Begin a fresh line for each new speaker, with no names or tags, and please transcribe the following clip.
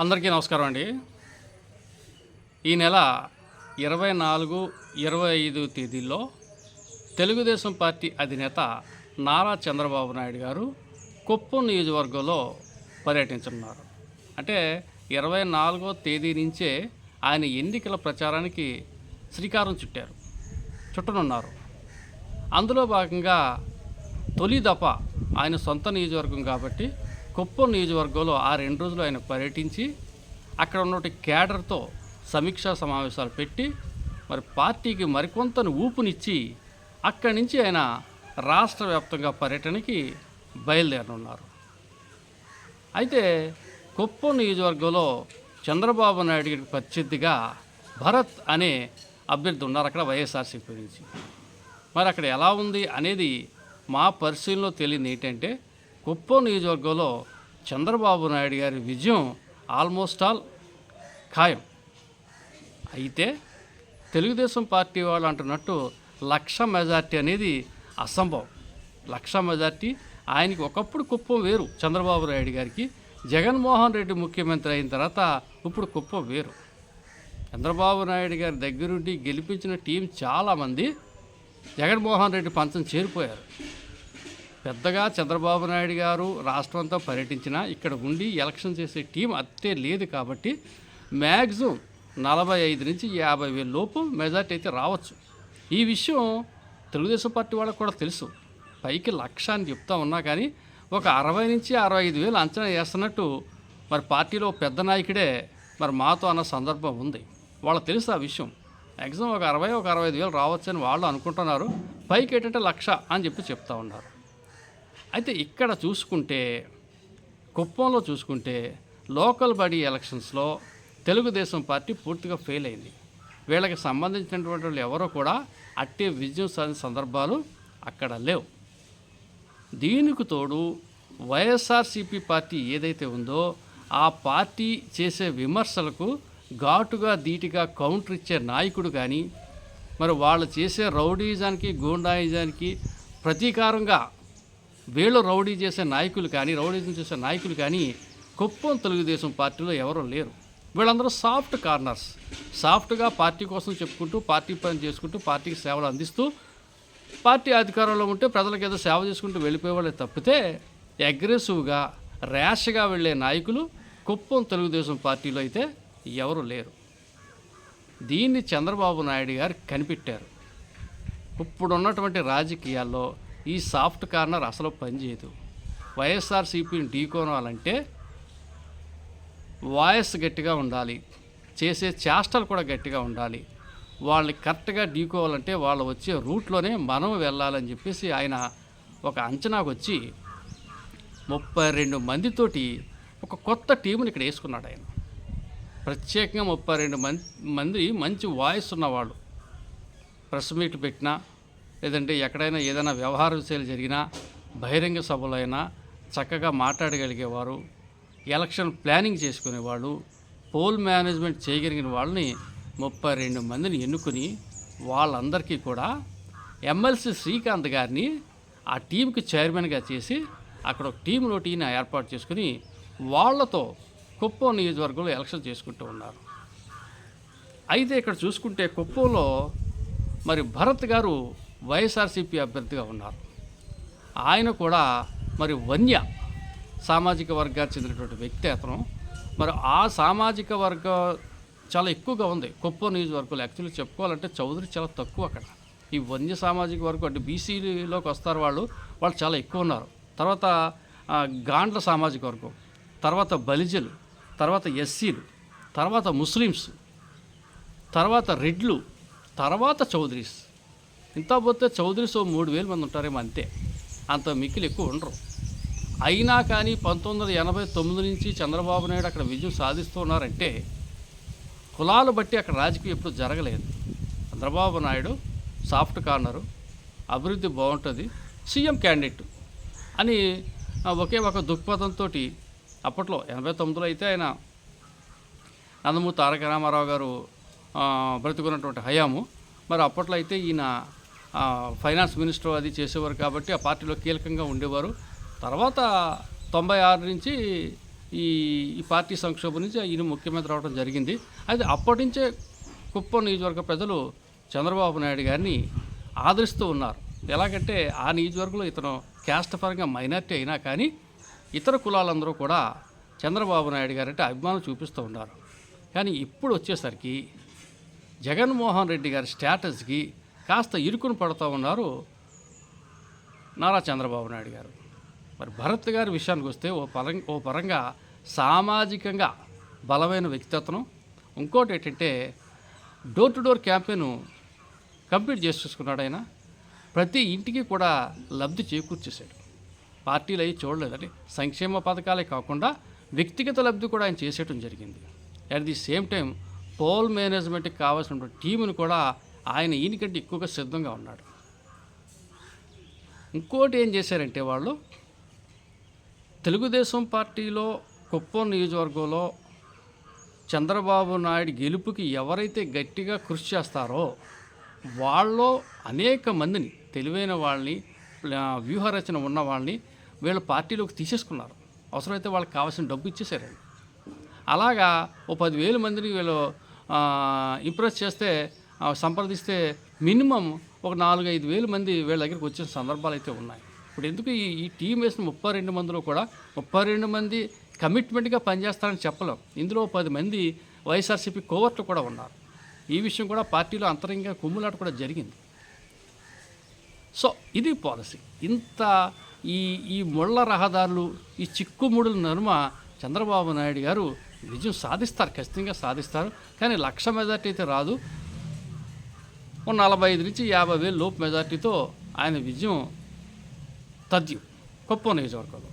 అందరికీ నమస్కారం అండి ఈ నెల ఇరవై నాలుగు ఇరవై ఐదు తేదీల్లో తెలుగుదేశం పార్టీ అధినేత నారా చంద్రబాబు నాయుడు గారు కుప్పం నియోజకవర్గంలో పర్యటించనున్నారు అంటే ఇరవై నాలుగో తేదీ నుంచే ఆయన ఎన్నికల ప్రచారానికి శ్రీకారం చుట్టారు చుట్టనున్నారు అందులో భాగంగా తొలి దఫ ఆయన సొంత నియోజకవర్గం కాబట్టి కుప్పం నియోజకవర్గంలో ఆ రెండు రోజులు ఆయన పర్యటించి అక్కడ ఉన్నటి క్యాడర్తో సమీక్షా సమావేశాలు పెట్టి మరి పార్టీకి మరికొంతను ఊపునిచ్చి అక్కడి నుంచి ఆయన రాష్ట్ర వ్యాప్తంగా పర్యటనకి బయలుదేరనున్నారు అయితే కుప్పం నియోజకవర్గంలో చంద్రబాబు నాయుడు ప్రత్యర్థిగా భరత్ అనే అభ్యర్థి ఉన్నారు అక్కడ వైఎస్ఆర్సీపీ నుంచి మరి అక్కడ ఎలా ఉంది అనేది మా పరిశీలనలో తెలియదు ఏంటంటే కుప్పం నియోజకవర్గంలో చంద్రబాబు నాయుడు గారి విజయం ఆల్మోస్ట్ ఆల్ ఖాయం అయితే తెలుగుదేశం పార్టీ వాళ్ళు అంటున్నట్టు లక్ష మెజార్టీ అనేది అసంభవం లక్ష మెజార్టీ ఆయనకి ఒకప్పుడు కుప్పం వేరు చంద్రబాబు నాయుడు గారికి జగన్మోహన్ రెడ్డి ముఖ్యమంత్రి అయిన తర్వాత ఇప్పుడు కుప్పం వేరు చంద్రబాబు నాయుడు గారి దగ్గరుండి గెలిపించిన టీం చాలామంది జగన్మోహన్ రెడ్డి పంచం చేరిపోయారు పెద్దగా చంద్రబాబు నాయుడు గారు రాష్ట్రంతో పర్యటించిన పర్యటించినా ఇక్కడ ఉండి ఎలక్షన్ చేసే టీం అత్తే లేదు కాబట్టి మ్యాక్సిమం నలభై ఐదు నుంచి యాభై వేల లోపు మెజార్టీ అయితే రావచ్చు ఈ విషయం తెలుగుదేశం పార్టీ వాళ్ళకు కూడా తెలుసు పైకి లక్ష్యాన్ని చెప్తా ఉన్నా కానీ ఒక అరవై నుంచి అరవై ఐదు వేలు అంచనా వేస్తున్నట్టు మరి పార్టీలో పెద్ద నాయకుడే మరి మాతో అన్న సందర్భం ఉంది వాళ్ళకి తెలుసు ఆ విషయం మ్యాక్సిమం ఒక అరవై ఒక అరవై ఐదు వేలు రావచ్చని వాళ్ళు అనుకుంటున్నారు పైకి ఏంటంటే లక్ష అని చెప్పి చెప్తా ఉన్నారు అయితే ఇక్కడ చూసుకుంటే కుప్పంలో చూసుకుంటే లోకల్ బాడీ ఎలక్షన్స్లో తెలుగుదేశం పార్టీ పూర్తిగా ఫెయిల్ అయింది వీళ్ళకి సంబంధించినటువంటి వాళ్ళు ఎవరో కూడా అట్టే విజయం సాధించిన సందర్భాలు అక్కడ లేవు దీనికి తోడు వైఎస్ఆర్సీపీ పార్టీ ఏదైతే ఉందో ఆ పార్టీ చేసే విమర్శలకు ఘాటుగా ధీటిగా కౌంటర్ ఇచ్చే నాయకుడు కానీ మరి వాళ్ళు చేసే రౌడీజానికి గూండాయిజానికి ప్రతీకారంగా వీళ్ళు రౌడీ చేసే నాయకులు కానీ రౌడీజం చేసే నాయకులు కానీ కుప్పం తెలుగుదేశం పార్టీలో ఎవరూ లేరు వీళ్ళందరూ సాఫ్ట్ కార్నర్స్ సాఫ్ట్గా పార్టీ కోసం చెప్పుకుంటూ పార్టీ పని చేసుకుంటూ పార్టీకి సేవలు అందిస్తూ పార్టీ అధికారంలో ఉంటే ప్రజలకు ఏదో సేవ చేసుకుంటూ వెళ్ళిపోయేవాళ్ళే తప్పితే అగ్రెసివ్గా ర్యాష్గా వెళ్ళే నాయకులు కుప్పం తెలుగుదేశం పార్టీలో అయితే ఎవరు లేరు దీన్ని చంద్రబాబు నాయుడు గారు కనిపెట్టారు ఇప్పుడున్నటువంటి రాజకీయాల్లో ఈ సాఫ్ట్ కార్నర్ అసలు పనిచేయదు వైఎస్ఆర్సీపీని ఢీకోనాలంటే వాయిస్ గట్టిగా ఉండాలి చేసే చేష్టలు కూడా గట్టిగా ఉండాలి వాళ్ళని కరెక్ట్గా ఢీకోవాలంటే వాళ్ళు వచ్చే రూట్లోనే మనం వెళ్ళాలని చెప్పేసి ఆయన ఒక అంచనాకు వచ్చి ముప్పై రెండు మందితోటి ఒక కొత్త టీముని ఇక్కడ వేసుకున్నాడు ఆయన ప్రత్యేకంగా ముప్పై రెండు మంది మంది మంచి వాయిస్ ఉన్నవాళ్ళు ప్రెస్ మీట్ పెట్టినా లేదంటే ఎక్కడైనా ఏదైనా వ్యవహార విషయాలు జరిగినా బహిరంగ సభలు అయినా చక్కగా మాట్లాడగలిగేవారు ఎలక్షన్ ప్లానింగ్ చేసుకునేవాళ్ళు పోల్ మేనేజ్మెంట్ చేయగలిగిన వాళ్ళని ముప్పై రెండు మందిని ఎన్నుకుని వాళ్ళందరికీ కూడా ఎమ్మెల్సీ శ్రీకాంత్ గారిని ఆ టీంకి చైర్మన్గా చేసి అక్కడ ఒక టీంలోటి టీని ఏర్పాటు చేసుకుని వాళ్లతో కుప్పం నియోజకవర్గంలో ఎలక్షన్ చేసుకుంటూ ఉన్నారు అయితే ఇక్కడ చూసుకుంటే కుప్పంలో మరి భరత్ గారు వైఎస్ఆర్సీపీ అభ్యర్థిగా ఉన్నారు ఆయన కూడా మరి వన్య సామాజిక వర్గానికి చెందినటువంటి వ్యక్తి అతను మరి ఆ సామాజిక వర్గ చాలా ఎక్కువగా ఉంది కుప్ప నియోజకవర్గంలో యాక్చువల్లీ చెప్పుకోవాలంటే చౌదరి చాలా తక్కువ అక్కడ ఈ వన్య సామాజిక వర్గం అంటే బీసీలోకి వస్తారు వాళ్ళు వాళ్ళు చాలా ఎక్కువ ఉన్నారు తర్వాత గాండ్ల సామాజిక వర్గం తర్వాత బలిజలు తర్వాత ఎస్సీలు తర్వాత ముస్లిమ్స్ తర్వాత రెడ్లు తర్వాత చౌదరీస్ ఇంత పోతే చౌదరి సో మూడు వేల మంది ఉంటారేమో అంతే అంత మిక్కిలు ఎక్కువ ఉండరు అయినా కానీ పంతొమ్మిది వందల ఎనభై తొమ్మిది నుంచి చంద్రబాబు నాయుడు అక్కడ విజయం సాధిస్తున్నారంటే కులాలు బట్టి అక్కడ రాజకీయం ఎప్పుడు జరగలేదు చంద్రబాబు నాయుడు సాఫ్ట్ కార్నరు అభివృద్ధి బాగుంటుంది సీఎం క్యాండిడేట్ అని ఒకే ఒక దృక్పథంతో అప్పట్లో ఎనభై తొమ్మిదిలో అయితే ఆయన నందమూరి తారక రామారావు గారు బ్రతుకున్నటువంటి హయాము మరి అప్పట్లో అయితే ఈయన ఫైనాన్స్ మినిస్టర్ అది చేసేవారు కాబట్టి ఆ పార్టీలో కీలకంగా ఉండేవారు తర్వాత తొంభై ఆరు నుంచి ఈ ఈ పార్టీ సంక్షోభం నుంచి ఈయన ముఖ్యమంత్రి అవడం జరిగింది అయితే అప్పటి నుంచే కుప్ప నియోజకవర్గ ప్రజలు చంద్రబాబు నాయుడు గారిని ఆదరిస్తూ ఉన్నారు ఎలాగంటే ఆ నియోజకవర్గంలో ఇతను క్యాస్ట్ పరంగా మైనార్టీ అయినా కానీ ఇతర కులాలందరూ కూడా చంద్రబాబు నాయుడు గారంటే అభిమానం చూపిస్తూ ఉన్నారు కానీ ఇప్పుడు వచ్చేసరికి జగన్మోహన్ రెడ్డి గారి స్టేటస్కి కాస్త ఇరుకును పడుతూ ఉన్నారు నారా చంద్రబాబు నాయుడు గారు మరి భరత్ గారి విషయానికి వస్తే ఓ పరంగా ఓ పరంగా సామాజికంగా బలమైన వ్యక్తిత్వం ఇంకోటి ఏంటంటే door to door campaign complete చేసుకున్నాడు ఆయన ప్రతి ఇంటికి కూడా లబ్ధి చేకూర్చేశాడు పార్టీలు అవి చూడలేదండి సంక్షేమ పథకాలే కాకుండా వ్యక్తిగత లబ్ధి కూడా ఆయన చేసేయటం జరిగింది at the same time poll మేనేజ్మెంట్కి కావాల్సినటువంటి టీమును కూడా ఆయన ఈయనకంటే ఎక్కువగా సిద్ధంగా ఉన్నాడు ఇంకోటి ఏం చేశారంటే వాళ్ళు తెలుగుదేశం పార్టీలో కుప్పం నియోజకవర్గంలో చంద్రబాబు నాయుడు గెలుపుకి ఎవరైతే గట్టిగా కృషి చేస్తారో వాళ్ళు అనేక మందిని తెలివైన వాళ్ళని వ్యూహరచన ఉన్న వాళ్ళని వీళ్ళ పార్టీలోకి తీసేసుకున్నారు అవసరమైతే వాళ్ళకి కావాల్సిన డబ్బు ఇచ్చేసారండి అలాగా ఓ పదివేల మందిని వీళ్ళు ఇంప్రెస్ చేస్తే సంప్రదిస్తే మినిమం ఒక నాలుగు ఐదు వేల మంది వీళ్ళ దగ్గరికి వచ్చిన సందర్భాలు అయితే ఉన్నాయి ఇప్పుడు ఎందుకు ఈ ఈ టీం వేసిన ముప్పై రెండు మందిలో కూడా ముప్పై రెండు మంది కమిట్మెంట్గా పనిచేస్తారని చెప్పలేం ఇందులో పది మంది వైఎస్ఆర్సీపీ కోవర్ట్లు కూడా ఉన్నారు ఈ విషయం కూడా పార్టీలో అంతరంగ కుమ్ములాట కూడా జరిగింది సో ఇది పాలసీ ఇంత ఈ ఈ ముళ్ళ రహదారులు ఈ చిక్కుముడుల నరుమ చంద్రబాబు నాయుడు గారు నిజం సాధిస్తారు ఖచ్చితంగా సాధిస్తారు కానీ లక్ష మెజార్టీ అయితే రాదు ఒక నలభై ఐదు నుంచి యాభై వేలు లోపు మెజార్టీతో ఆయన విజయం తథ్యం గొప్ప నియోజకవర్గంలో